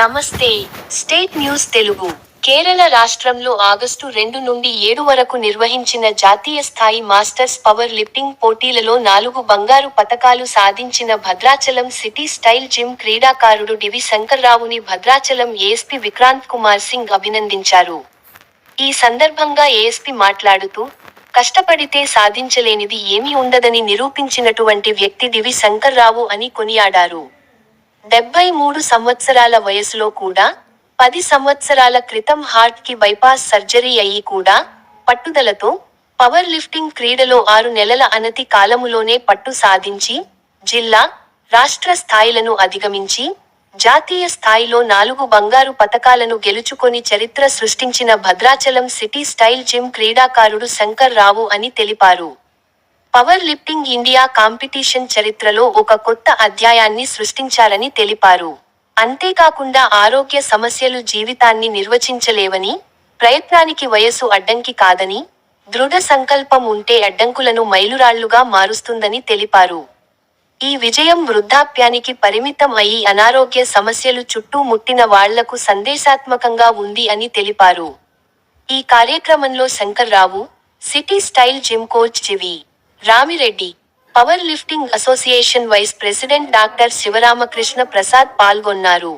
నమస్తే. State news Telugu. Kerala రాష్ట్రంలో August రెండు నుండి ఏడు వరకు నిర్వహించిన జాతీయ స్థాయి మాస్టర్స్ పవర్ లిఫ్టింగ్ పోటీలలో నాలుగు బంగారు పతకాలు సాధించిన భద్రాచలం సిటీ స్టైల్ జిమ్ క్రీడాకారుడు డివి శంకర్రావుని భద్రాచలం ఏఎస్పీ విక్రాంత్ కుమార్ సింగ్ అభినందించారు. ఈ సందర్భంగా ఏఎస్పీ మాట్లాడుతూ కష్టపడితే సాధించలేనిది ఏమీ ఉండదని నిరూపించినటువంటి వ్యక్తి డివి శంకర్రావు అని కొనియాడారు. డెబ్బై మూడు సంవత్సరాల వయసులో కూడా పది సంవత్సరాల క్రితం హార్ట్కి బైపాస్ సర్జరీ అయ్యి కూడా పట్టుదలతో పవర్ లిఫ్టింగ్ క్రీడలో ఆరు నెలల అనతి కాలములోనే పట్టు సాధించి జిల్లా రాష్ట్ర స్థాయిలను అధిగమించి జాతీయ స్థాయిలో నాలుగు బంగారు పతకాలను గెలుచుకొని చరిత్ర సృష్టించిన భద్రాచలం సిటీ స్టైల్ జిమ్ క్రీడాకారుడు శంకర్ రావు అని తెలిపారు. పవర్ లిఫ్టింగ్ ఇండియా కాంపిటీషన్ చరిత్రలో ఒక కొత్త అధ్యాయాన్ని సృష్టించారని తెలిపారు. అంతేకాకుండా ఆరోగ్య సమస్యలు జీవితాన్ని నిర్వచించలేవని ప్రయత్నానికి వయసు అడ్డంకి కాదని దృఢ సంకల్పం ఉంటే అడ్డంకులను మైలురాళ్ళుగా మారుస్తుందని తెలిపారు. ఈ విజయం వృద్ధాప్యానికి పరిమితం అయి అనారోగ్య సమస్యలు చుట్టూ ముట్టిన వాళ్ళకు సందేశాత్మకంగా ఉంది అని తెలిపారు. ఈ కార్యక్రమంలో Shankarrao city style gym coach CV Ramireddy power lifting association vice president doctor Sivaramakrishna Prasad పాల్గొన్నారు.